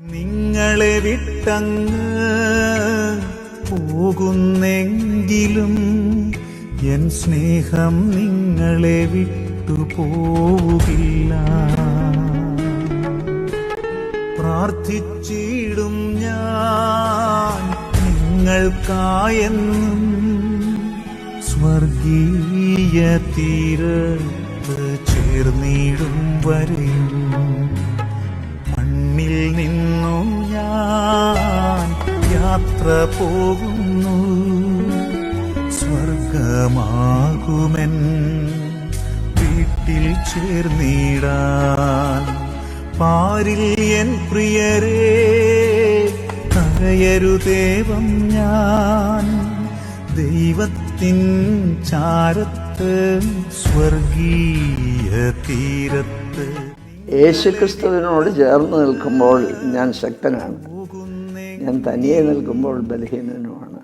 നിങ്ങളെ വിട്ടങ്ങ് പോകുന്നെങ്കിലും എൻ സ്നേഹം നിങ്ങളെ വിട്ടുപോകില്ല പ്രാർത്ഥിച്ചിടും ഞാൻ നിങ്ങൾക്കായെന്നും സ്വർഗീയ തീരത്ത് ചേർന്നിടും വരെയും ഞാൻ യാത്ര പോകുന്നു. സ്വർഗമാകുമെൻ വീട്ടിൽ ചേർന്നിടാൻ പാരിൽ എൻ പ്രിയരേ കരയരുദേവം ഞാൻ. ദൈവത്തിൻ ചാരത്ത് സ്വർഗീയ തീരത്ത്. യേശുക്രിസ്തുവിനോട് ചേർന്ന് നിൽക്കുമ്പോൾ ഞാൻ ശക്തനാണ്. ഞാൻ തനിയെ നിൽക്കുമ്പോൾ ബലഹീനനുമാണ്.